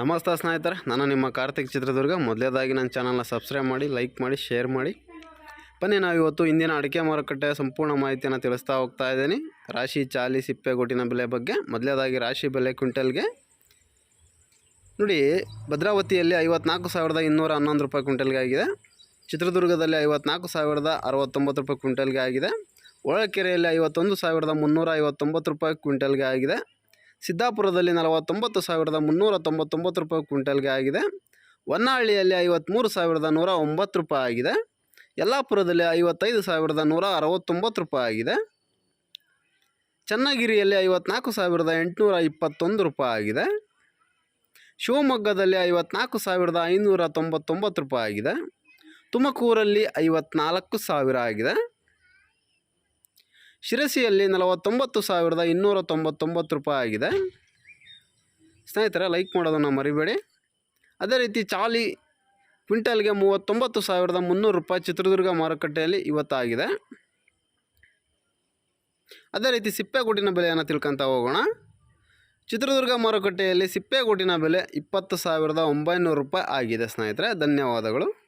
ನಮಸ್ತೆ ಸ್ನೇಹಿತರೆ, ನಾನು ನಿಮ್ಮ ಕಾರ್ತಿಕ್ ಚಿತ್ರದುರ್ಗ. ಮೊದಲೇದಾಗಿ ನನ್ನ ಚಾನಲ್ನ ಸಬ್ಸ್ಕ್ರೈಬ್ ಮಾಡಿ, ಲೈಕ್ ಮಾಡಿ, ಶೇರ್ ಮಾಡಿ. ಬನ್ನಿ, ನಾವು ಇವತ್ತು ಇಂದಿನ ಅಡಿಕೆ ಮಾರುಕಟ್ಟೆಯ ಸಂಪೂರ್ಣ ಮಾಹಿತಿಯನ್ನು ತಿಳಿಸ್ತಾ ಹೋಗ್ತಾ ಇದ್ದೀನಿ. ರಾಶಿ, ಚಾಲಿ, ಸಿಪ್ಪೆ ಗೊಟ್ಟಿನ ಬೆಲೆ ಬಗ್ಗೆ. ಮೊದಲೇದಾಗಿ ರಾಶಿ ಬೆಲೆ ಕ್ವಿಂಟಲ್ಗೆ. ನೋಡಿ, ಭದ್ರಾವತಿಯಲ್ಲಿ ಐವತ್ನಾಲ್ಕು ಸಾವಿರದ ಇನ್ನೂರ ಹನ್ನೊಂದು ರೂಪಾಯಿ ಕ್ವಿಂಟಲ್ಗೆ ಆಗಿದೆ. ಚಿತ್ರದುರ್ಗದಲ್ಲಿ ಐವತ್ನಾಲ್ಕು ಸಾವಿರದ ಅರವತ್ತೊಂಬತ್ತು ರೂಪಾಯಿ ಕ್ವಿಂಟಲ್ಗೆ ಆಗಿದೆ. ಹೊಳಕೆರೆಯಲ್ಲಿ ಐವತ್ತೊಂದು ಸಾವಿರದ ಮುನ್ನೂರ ಐವತ್ತೊಂಬತ್ತು ರೂಪಾಯಿ ಕ್ವಿಂಟಲ್ಗೆ ಆಗಿದೆ. ಸಿದ್ದಾಪುರದಲ್ಲಿ ನಲವತ್ತೊಂಬತ್ತು ಸಾವಿರದ ಮುನ್ನೂರ ತೊಂಬತ್ತೊಂಬತ್ತು ರೂಪಾಯಿ ಕ್ವಿಂಟಲ್ಗೆ ಆಗಿದೆ. ಹೊನ್ನಾಳಿಯಲ್ಲಿ ಐವತ್ತ್ಮೂರು ಸಾವಿರದ ನೂರ ಒಂಬತ್ತು ರೂಪಾಯಿ ಆಗಿದೆ. ಯಲ್ಲಾಪುರದಲ್ಲಿ ಐವತ್ತೈದು ಸಾವಿರದ ನೂರ ಅರವತ್ತೊಂಬತ್ತು ರೂಪಾಯಿ ಆಗಿದೆ. ಚನ್ನಗಿರಿಯಲ್ಲಿ ಐವತ್ನಾಲ್ಕು ಸಾವಿರದ ಎಂಟುನೂರ ಇಪ್ಪತ್ತೊಂದು ರೂಪಾಯಿ ಆಗಿದೆ. ಶಿವಮೊಗ್ಗದಲ್ಲಿ ಐವತ್ನಾಲ್ಕು ಸಾವಿರದ ಐನೂರ ತೊಂಬತ್ತೊಂಬತ್ತು ರೂಪಾಯಿ ಆಗಿದೆ. ತುಮಕೂರಲ್ಲಿ ಐವತ್ನಾಲ್ಕು ಸಾವಿರ ಆಗಿದೆ. ಶಿರಸಿಯಲ್ಲಿ ನಲವತ್ತೊಂಬತ್ತು ಸಾವಿರದ ಇನ್ನೂರ ತೊಂಬತ್ತೊಂಬತ್ತು ರೂಪಾಯಿ ಆಗಿದೆ. ಸ್ನೇಹಿತರೆ ಲೈಕ್ ಮಾಡೋದನ್ನು ಮರಿಬೇಡಿ. ಅದೇ ರೀತಿ ಚಾಲಿ ಕ್ವಿಂಟಲ್ಗೆ ಮೂವತ್ತೊಂಬತ್ತು ಸಾವಿರದ ಮುನ್ನೂರು ರೂಪಾಯಿ ಚಿತ್ರದುರ್ಗ ಮಾರುಕಟ್ಟೆಯಲ್ಲಿ ಇವತ್ತಾಗಿದೆ. ಅದೇ ರೀತಿ ಸಿಪ್ಪೆಗೂಟಿನ ಬೆಲೆಯನ್ನು ತಿಳ್ಕೊತ ಹೋಗೋಣ. ಚಿತ್ರದುರ್ಗ ಮಾರುಕಟ್ಟೆಯಲ್ಲಿ ಸಿಪ್ಪೆಗೂಟಿನ ಬೆಲೆ ಇಪ್ಪತ್ತು ಸಾವಿರದ ಒಂಬೈನೂರು ರೂಪಾಯಿ ಆಗಿದೆ ಸ್ನೇಹಿತರೆ. ಧನ್ಯವಾದಗಳು.